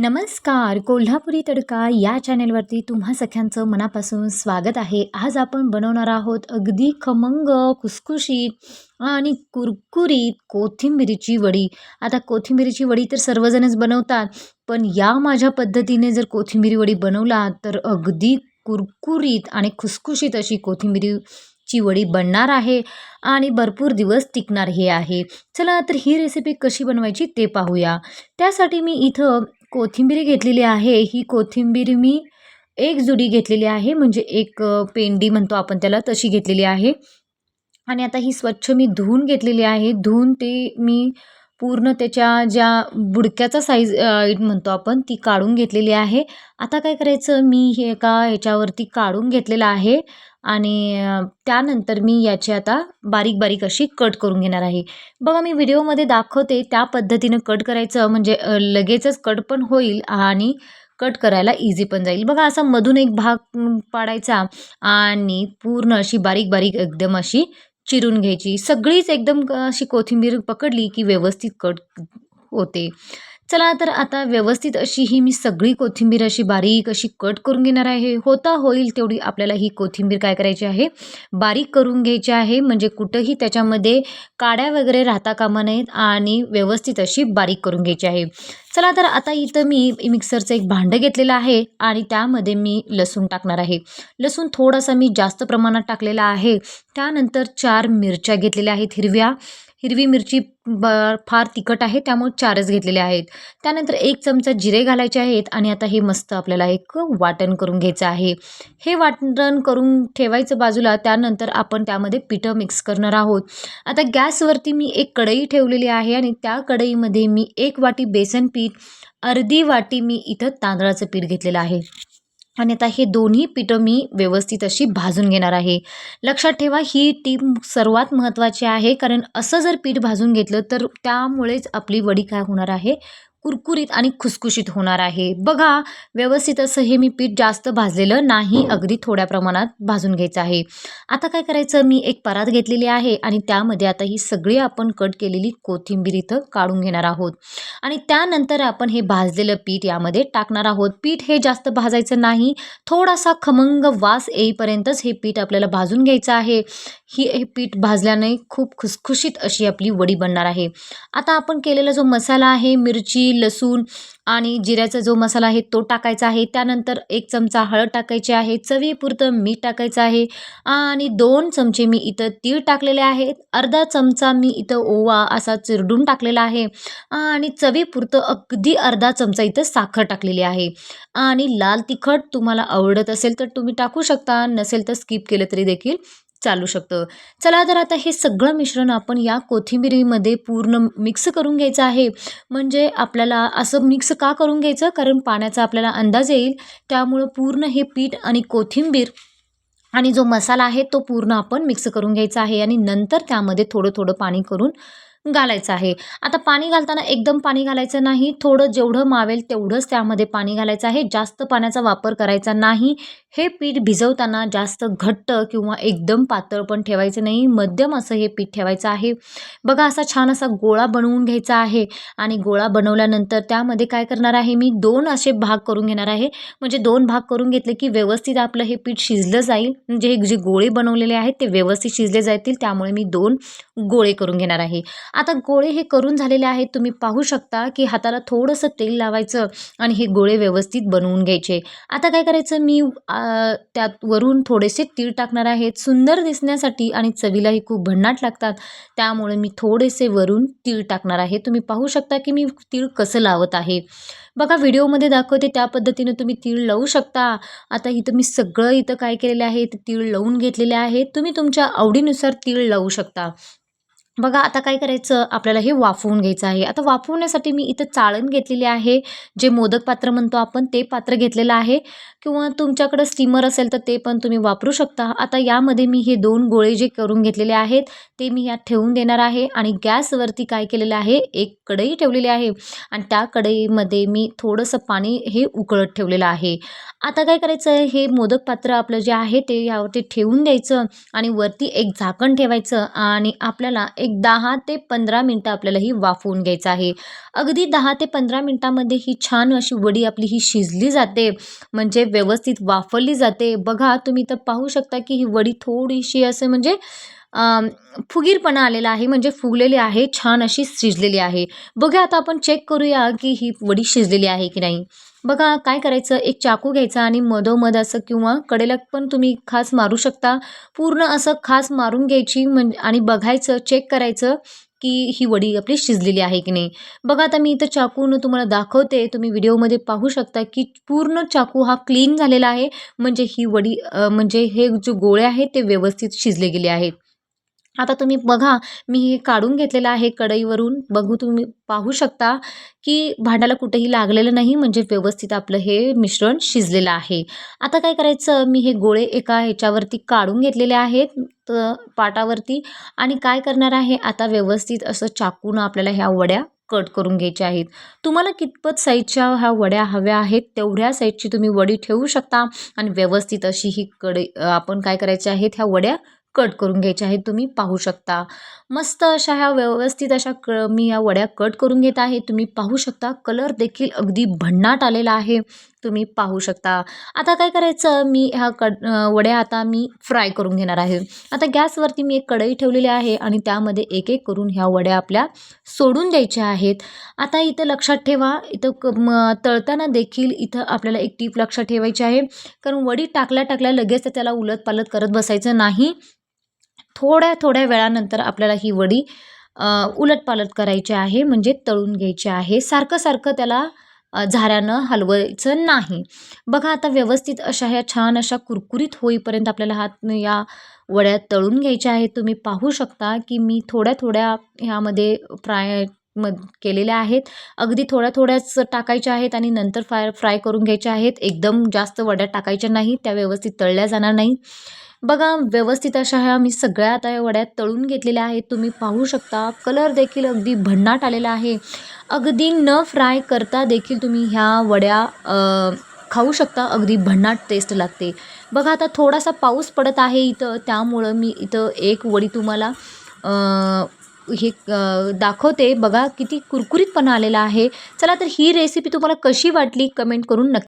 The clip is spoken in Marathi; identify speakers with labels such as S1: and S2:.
S1: नमस्कार. कोल्हापुरी तडका या चॅनेलवरती तुम्हा सख्यांचं मनापासून स्वागत आहे. आज आपण बनवणार आहोत अगदी खमंग खुसखुशीत आणि कुरकुरीत कोथिंबिरीची वडी. आता कोथिंबिरीची वडी तर सर्वजणच बनवतात पण या माझ्या पद्धतीने जर कोथिंबिरी वडी बनवला तर अगदी कुरकुरीत आणि खुसखुशीत अशी कोथिंबिरीची वडी बनणार आहे आणि भरपूर दिवस टिकणार हे आहे. चला तर ही रेसिपी कशी बनवायची ते पाहूया. त्यासाठी मी इथं कोथिंबीर घेतलेली आहे. ही कोथिंबीर मी एक जुडी घेतलेली आहे. म्हणजे एक पेंडी म्हणतो आपण त्याला तशी घेतलेली आहे. आणि आता ही स्वच्छ मी धुवून घेतलेली आहे. धुवून ते मी पूर्ण त्याच्या ज्या बुडक्याचा साईज म्हणतो आपण ती काढून घेतलेली आहे. आता काय करायचं? मी हे एका ह्याच्यावरती काढून घेतलेलं आहे. आणि त्यानंतर मी याची आता बारीक बारीक अशी कट करून घेणार आहे. बघा मी व्हिडिओमध्ये दाखवते त्या पद्धतीनं कट करायचं म्हणजे लगेचच कट पण होईल आणि कट करायला इझी पण जाईल. बघा असा मधून एक भाग पाडायचा आणि पूर्ण अशी बारीक बारीक एकदम अशी चिरून घ्यायची. सगळीच एकदम अशी कोथिंबीर पकडली की व्यवस्थित कट होते. चला तर आता व्यवस्थित अशी ही मी सगळी कोथिंबीर अशी बारीक अशी कट करून घेणार आहे. होता होईल तेवढी आपल्याला ही कोथिंबीर काय करायची आहे? बारीक करून घ्यायची आहे. म्हणजे कुठंही त्याच्यामध्ये काड्या वगैरे राहता कामा नयेत आणि व्यवस्थित अशी बारीक करून घ्यायची आहे. चला तर आता इथं मी मिक्सरचं एक भांडं घेतलेलं आहे आणि त्यामध्ये मी लसूण टाकणार आहे. लसूण थोडासा मी जास्त प्रमाणात टाकलेला आहे. त्यानंतर चार मिरच्या घेतलेल्या आहेत हिरव्या. हिरवी मिरची ब फार तिखट आहे त्यामुळे चारच घेतलेले आहेत. त्यानंतर एक चमचा जिरे घालायचे आहेत आणि आता हे मस्त आपल्याला एक वाटण करून घ्यायचं आहे. हे वाटण करून ठेवायचं बाजूला त्यानंतर आपण त्यामध्ये पिठं मिक्स करणार आहोत. आता गॅसवरती मी एक कढई ठेवलेली आहे आणि त्या कढईमध्ये मी एक वाटी बेसन पीठ अर्धी वाटी मी इथं तांदळाचं पीठ घेतलेलं आहे. आणि आता हे दोन्ही पिठं मी व्यवस्थित अशी भाजून घेणार आहे. लक्षात ठेवा ही टीप सर्वात महत्त्वाची आहे कारण असं जर पीठ भाजून घेतलं तर त्यामुळेच आपली वडी काय होणार आहे? कुरकुरीत आणि खुसखुशीत होणार आहे. बघा व्यवस्थित असं हे मी पीठ जास्त भाजलेलं नाही अगदी थोड्या प्रमाणात भाजून घ्यायचं आहे. आता काय करायचं? मी एक परात घेतलेली आहे आणि त्यामध्ये आता ही सगळी आपण कट केलेली कोथिंबीर इथं काढून घेणार आहोत. आणि त्यानंतर आपण हे भाजलेलं पीठ यामध्ये टाकणार आहोत. पीठ हे जास्त भाजायचं नाही थोडासा खमंग वास येईपर्यंतच हे पीठ आपल्याला भाजून घ्यायचं आहे. ही हे पीठ भाजल्याने खूप खुसखुशीत अशी आपली वडी बनणार आहे. आता आपण केलेला जो मसाला आहे मिरची लसूण आणि जिऱ्याचा जो मसाला आहे तो टाकायचा आहे. त्यानंतर एक चमचा हळद टाकायची आहे चवीपुरतं मीठ टाकायचं आहे आणि दोन चमचे मी इथं तीळ टाकलेले आहेत. अर्धा चमचा मी इथं ओवा असा चिरडून टाकलेला आहे आणि चवीपुरतं अगदी अर्धा चमचा इथं साखर टाकलेली आहे. आणि लाल तिखट तुम्हाला आवडत असेल तर तुम्ही टाकू शकता नसेल तर स्किप केलं तरी देखील. चालू शकतं. चला तर आता हे सगळं मिश्रण आपण या कोथिंबिरीमध्ये पूर्ण मिक्स करून घ्यायचं आहे. म्हणजे आपल्याला असं मिक्स का करून घ्यायचं? कारण पाण्याचा आपल्याला अंदाज येईल. त्यामुळं पूर्ण हे पीठ आणि कोथिंबीर आणि जो मसाला आहे तो पूर्ण आपण मिक्स करून घ्यायचा आहे. आणि नंतर त्यामध्ये थोडं थोडं पाणी करून घालायचं आहे. आता पाणी घालताना एकदम पाणी घालायचं नाही. थोडं जेवढं मावेल तेवढंच त्यामध्ये पाणी घालायचं आहे. जास्त पाण्याचा वापर करायचा नाही. हे पीठ भिजवताना जास्त घट्ट किंवा एकदम पातळ पण ठेवायचं नाही. मध्यम असं हे पीठ ठेवायचं आहे. बघा असा छान असा गोळा बनवून घ्यायचा आहे. आणि गोळा बनवल्यानंतर त्यामध्ये काय करणार आहे मी? दोन असे भाग करून घेणार आहे. म्हणजे दोन भाग करून घेतले की व्यवस्थित आपलं हे पीठ शिजलं जाईल. म्हणजे हे जे गोळे बनवलेले आहेत ते व्यवस्थित शिजले जातील. त्यामुळे मी दोन गोळे करून घेणार आहे. आता गोळे हे करून झालेले आहेत. तुम्ही पाहू शकता की हाताला थोडंसं तेल लावायचं आणि हे गोळे व्यवस्थित बनवून घ्यायचे. आता काय करायचं? मी त्यात वरून थोडेसे तीळ टाकणार आहेत सुंदर दिसण्यासाठी आणि चवीलाही खूप भन्नाट लागतात. त्यामुळे मी थोडेसे वरून तीळ टाकणार आहे. तुम्ही पाहू शकता की मी तीळ कसं लावत आहे. बघा व्हिडिओमध्ये दाखवते त्या पद्धतीने तुम्ही तीळ लावू शकता. आता इथं मी सगळं इथं काय केलेलं आहे? ते तीळ लावून घेतलेले आहे. तुम्ही तुमच्या आवडीनुसार तीळ लावू शकता. बघा आता काय करायचं? आपल्याला हे वाफवून घ्यायचं आहे. आता वाफवण्यासाठी मी इथं चाळण घेतलेली आहे. जे मोदक पात्र म्हणतो आपण ते पात्र घेतलेलं आहे. किंवा तुमच्याकडं स्टीमर असेल तर ते पण तुम्ही वापरू शकता. आता यामध्ये मी हे दोन गोळे जे करून घेतलेले आहेत ते मी यात ठेवून देणार आहे. आणि गॅसवरती काय केलेलं आहे? एक कढई ठेवलेली आहे. आणि त्या कढईमध्ये मी थोडंसं पाणी हे उकळत ठेवलेलं आहे. आता काय करायचं? हे मोदक पात्र आपलं जे आहे ते यावरती ठेवून द्यायचं. आणि वरती एक झाकण ठेवायचं. आणि आपल्याला एक दहा ते पंधरा मिनटं आपल्याला ही वाफवून घ्यायचं आहे. अगदी दहा ते पंधरा मिनटामध्ये ही छान अशी वडी आपली ही शिजली जाते म्हणजे व्यवस्थित वाफवली जाते. बघा तुम्ही तर पाहू शकता की ही वडी थोडीशी असं म्हणजे फुगीरपणा आलेला आहे म्हणजे फुगलेली आहे छान अशी शिजलेली आहे. बघा आता आपण चेक करूया की ही वडी शिजलेली आहे की नाही. बघा काय करायचं? एक चाकू घ्यायचा आणि मधोमध असं किंवा कडेला पण तुम्ही खास मारू शकता. पूर्ण असं खास मारून घ्यायची म्हणजे आणि बघायचं चेक करायचं की ही वडी आपली शिजलेली आहे की नाही. बघा आता मी इथं चाकून तुम्हाला दाखवते. तुम्ही व्हिडिओमध्ये पाहू शकता की पूर्ण चाकू हा क्लीन झालेला आहे. म्हणजे ही वडी म्हणजे हे जे गोळे आहेत ते व्यवस्थित शिजले गेले आहेत. आता तुम्ही बघा मी हे काढून घेतलेलं आहे कढईवरून. बघू तुम्ही पाहू शकता की भांड्याला कुठेही लागलेलं नाही म्हणजे व्यवस्थित आपलं हे मिश्रण शिजलेलं आहे. आता काय करायचं? मी हे गोळे एका ह्याच्यावरती काढून घेतलेले आहेत तर पाटावरती. आणि काय करणार आहे? आता व्यवस्थित असं चाकून आपल्याला ह्या वड्या कट करून घ्यायच्या आहेत. तुम्हाला कितपत साईजच्या ह्या वड्या हव्या आहेत तेवढ्या साईजची तुम्ही वडी ठेवू शकता. आणि व्यवस्थित अशी ही कढई आपण काय करायच्या आहेत? ह्या वड्या कट करून घ्यायच्या आहेत तुम्ही पाहू शकता. मस्त अशा ह्या व्यवस्थित अशा क मी या वड्या कट करून घेत आहे. तुम्ही पाहू शकता कलर देखील अगदी भन्नाट आलेला आहे. तुम्ही पाहू शकता. आता काय करायचं मी ह्या कड वड्या आता मी फ्राय करून घेणार आहे. आता गॅसवरती मी एक कढई ठेवलेली आहे आणि त्यामध्ये एक एक करून ह्या वड्या आपल्या सोडून द्यायच्या आहेत. आता इथं लक्षात ठेवा इथं क म तळताना देखील इथं आपल्याला एक टीप लक्षात ठेवायची आहे. कारण वडी टाकल्या टाकल्या लगेच त्याला उलट पालत करत बसायचं नाही. थोड्या थोड्या वेळानंतर आपल्याला ही वडी उलटपालट करायची आहे. म्हणजे तळून घ्यायची आहे. सारखं सारखं त्याला झाऱ्यानं हलवायचं नाही. बघा आता व्यवस्थित अशा ह्या छान अशा कुरकुरीत होईपर्यंत आपल्याला हात या वड्या तळून घ्यायच्या आहेत. तुम्ही पाहू शकता की मी थोड्या थोड्या ह्यामध्ये फ्राय म केलेल्या आहेत. अगदी थोड्या थोड्याच टाकायच्या आहेत आणि नंतर फ्राय फ्राय करून घ्यायच्या आहेत. एकदम जास्त वड्या टाकायच्या नाही त्या व्यवस्थित तळल्या जाणार नाही बघा व्यवस्थित अशा ह्या मी सगळ्या आता या वड्या तळून घेतलेल्या आहेत. तुम्ही पाहू शकता कलर देखील अगदी भन्नाट आलेला आहे. अगदी न फ्राय करता देखील तुम्ही ह्या वड्या खाऊ शकता. अगदी भन्नाट टेस्ट लागते. बघा आता थोडासा पाऊस पडत आहे इथं. त्यामुळं मी इथं एक वडी तुम्हाला हे दाखवते. बघा किती कुरकुरीतपणा आलेला आहे. चला तर ही रेसिपी तुम्हाला कशी वाटली? कमेंट करून नक्की